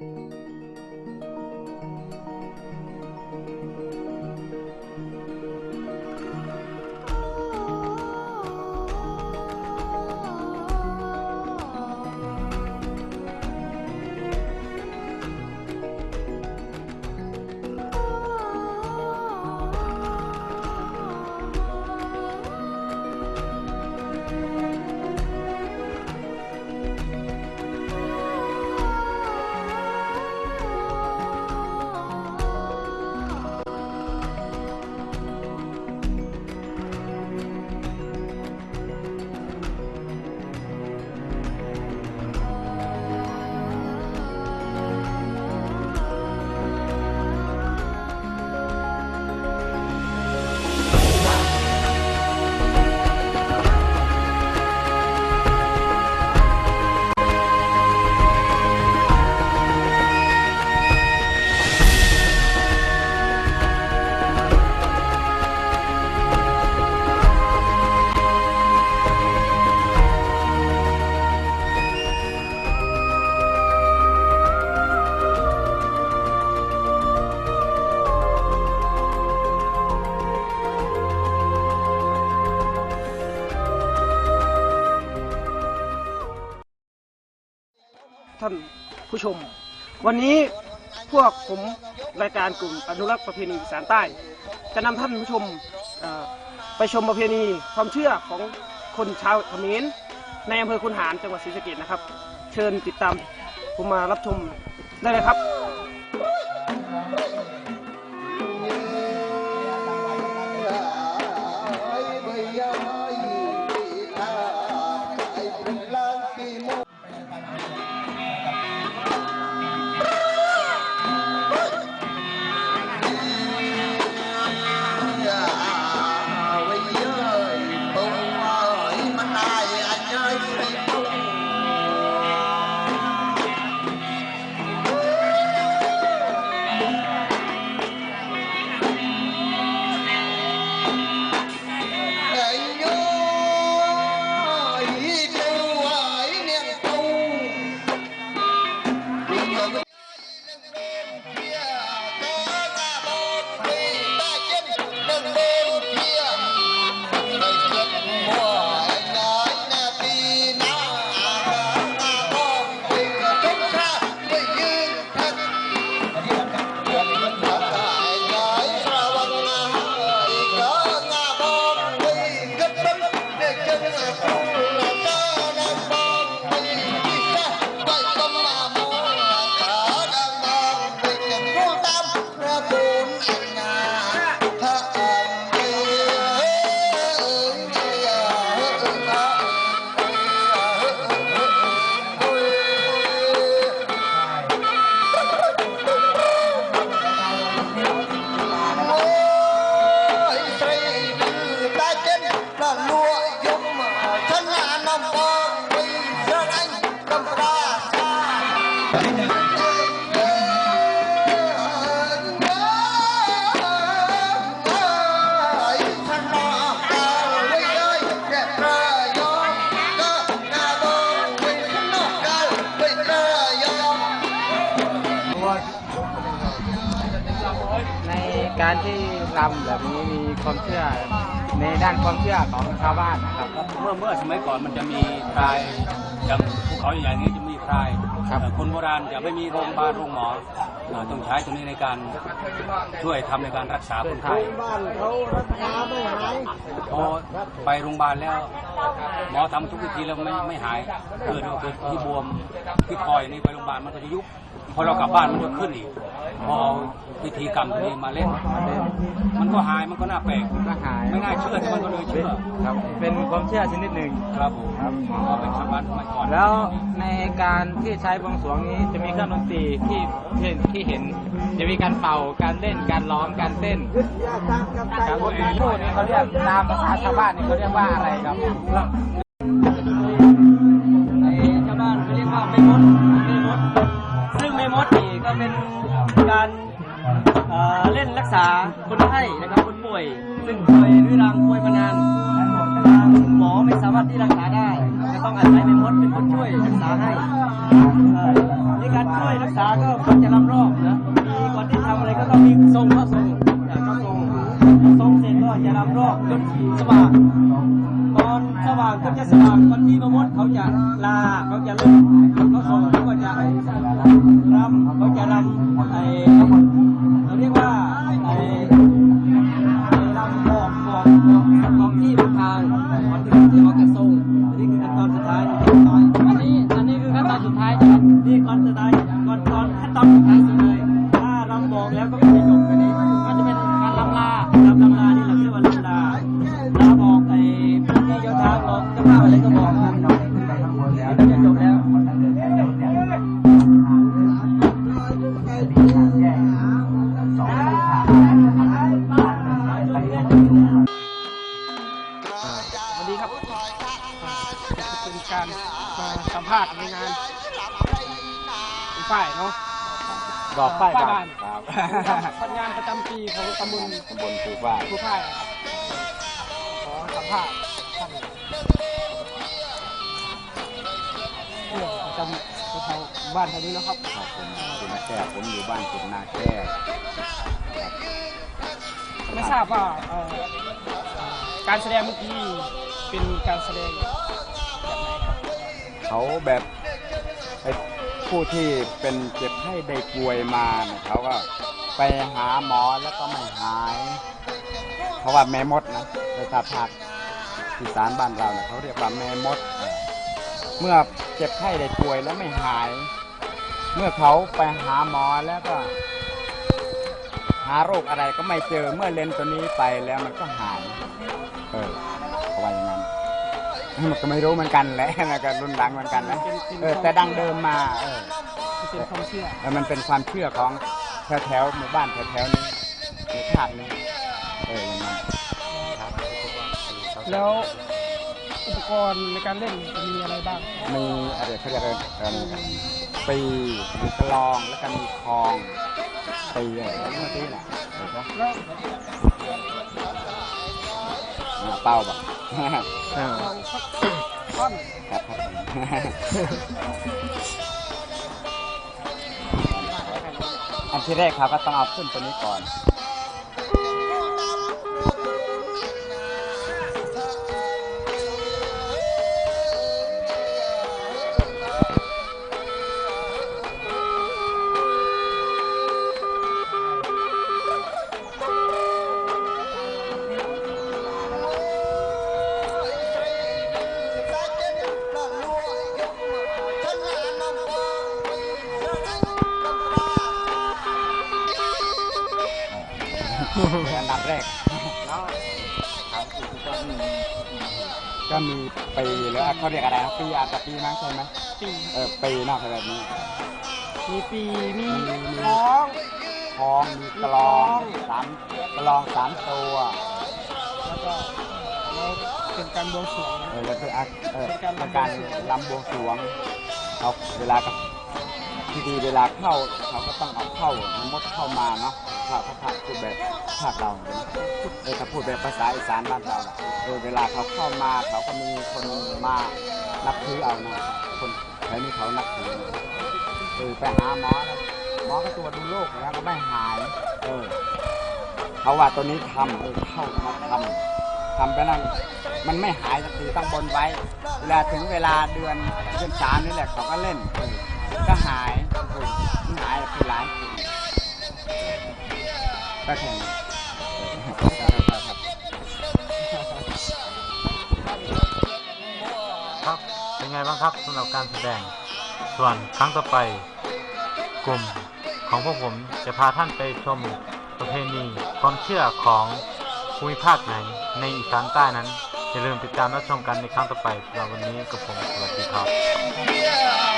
you ท่านผู้ชม วันนี้พวกผมรายการกลุ่มอนุรักษ์ประเพณีอีสานใต้ จะนำท่านผู้ชมไปชมประเพณีความเชื่อของคนชาวเขมรในอำเภอคุนหารจังหวัดศรีสะเกดนะครับ เชิญติดตามผมมารับชมได้เลยครับ การที่รำแบบนี้มีความเชื่อในด้านความเชื่อของชาวบ้านนะครับ เมื่อเมื่อสมัยก่อนมันจะมีพรายอย่างภูเขาใหญ่ๆนี้จะมีพรายครับแต่คนโบราณจะไม่มีโรงพยาบาลโรงหมออ่าต้องใช้ตรงนี้ในการช่วยทำในการรักษาคนไข้พอไปโรงพยาบาลแล้ว หมอทำทุกวิธีแล้วไม่ไม่หายเกิดว่าเกิดที่บวมที่คอยนี่ไปโรงพยาบาลมันก็จะยุบพอเรากลับบ้านมันจะขึ้นอีกพอเอาพิธีกรรมตัวนี้มาเล่น มันก็หายมันก็น่าแปลกก็หายไม่น่าเชื่อแต่มันก็เลยเป็นเชื่อครับ เป็นความเชื่อชนิดหนึ่งครับผมครับก็เป็นชาวบ้านสมัยก่อนแล้วในการที่ใช้บวงสรวงนี้จะมีเครื่องดนตรีที่ที่ที่เห็น จะมีการเป่าการเล่นการร้องการเต้นครับพวกนี้พวกนี้เขาเรียกตามภาษาชาวบ้านนี่เขาเรียกว่าอะไรครับในชาวบ้านเขาเรียกว่าแม่มดแม่มด ซึ่งแม่มดนี่ก็เป็นการเอ่อเล่นรักษาคนไข้นะครับคนป่วย ซึ่งป่วยเรื้อรังป่วยมานานทางหมอไม่สามารถที่รักษาได้นะต้องอาศัยแม่มดเป็นคนช่วยรักษาให้เอ่อในการช่วยรักษาก็ควรจะรำรอบนะมีก่อนที่ทำอะไรก็ต้องมีทรงเข้าทรงอ่าเข้าทรงทรงเสร็จก็จะรำรอบจนสว่างต อนสว่างก็จะสว่างตอนที่แม่มดเขาจะลาเขาจะเลิกเขาสอนเขาก็จะรำเขาจะรำไอ้ ภาษณ์ในงานเป็นฝ่ายเนาะดอกป้ายป้ายบ้าบ้านนครับเป็นงานประจำปีของตำบลตำบลปูฝ้ายผู้พ่ายครับขอสัมภาษณ์ท่านเรื่องประจำแถวๆบ้านแถวนี้นะครับครับผมคุณนาแก้ผมอยู่บ้านคุณนาแก้ไม่ทราบว่าเอ่อการแสดงเมื่อกี้เป็นการแสดง เขาแบบไอ้ผู้ที่เป็นเจ็บไข้ได้ป่วยมาเนี่ยเขาก็ไปหาหมอแล้วก็ไม่หาย เพราะว่าแม่มดนะในตาภาคอีสานบ้านเราเนี่ยเขาเรียกว่าแม่มดเออเมื่อเจ็บไข้ได้ป่วยแล้วไม่หาย เมื่อเขาไปหาหมอแล้วก็ หาโรคอะไรก็ไม่เจอเมื่อเลนตัวนี้ไปแล้วมันก็หาย เออ มันก็ไม่รู้เหมือนกันแหละมันก็รุ่นหลังเหมือนกันนะเออแต่ดังเดิมมาเออเป็นความเชื่อเออมันเป็นความเชื่อของแถวแถวๆหมู่บ้านแถวแถวๆนี้ในภาคนี้เอออย่างนั้นแล้วอุปกรณ์ในการเล่นจะมีอะไรบ้าง มีอะไรเขาเรียกอะไรเอิ่มปีมีกลองแล้วก็มีคลองปีอะไรแล้วเมื่อกี้แหละเห็นปะแล้วอ่าเป้าปะล องสักท่อนครับครับอันที่แรกครับก็ต้องเอาขึ้นตัวนี้ก่อน อันดับแรกก็มีปีหรือเขาเรียกอะไรนะปีอาจจะปีมั้งใช่ไหมปีเออปีนอกแบบนี้ มีปีมีมีมีคล้องคลองมีกลองสามกลองสามตัวแล้วก็เป็นการบวงสรวงเออแล้วคืออะเออเป็นกาการรลำบวงสรวงเขาเวลาก็ที่ดีเวลาเข้าเขาก็ต้องเอาเข้ามันมดเข้ามาเนาะ ถ้าเขาพาพูดแบบภาคเราใช่ไหมเออถ้าพูดแบบภาษาอีสานบ้านเราน่ะเออเวลาเขาเข้ามาเขาก็มีคนมานับถือเอานะคนแถวนี้เขานับถือเออไปหาหมอหมอก็ตรวจดูโรคแล้วก็ไม่หาย เออเขาว่าตัวนี้ทำเออเข้ามาทำทำไปนั่นมันไม่หายสักทีต้องบนไว้ เวลาถึงเวลาเดือนเดือนสามนี่แหละเขาก็เล่นเออก็หายเออหายไปหลาย แค่นี้เออครับครับครับ เป็นไงบ้างครับสำหรับการแสดง ส่วนครั้งต่อไป กลุ่มของพวกผมจะพาท่านไปชมประเพณีความเชื่อของภูมิภาคไหนในอีสานใต้นั้นอย่าลืมติดตามรับชมกันในครั้งต่อไปสำหรับวันนี้กับผมสวัสดีครับ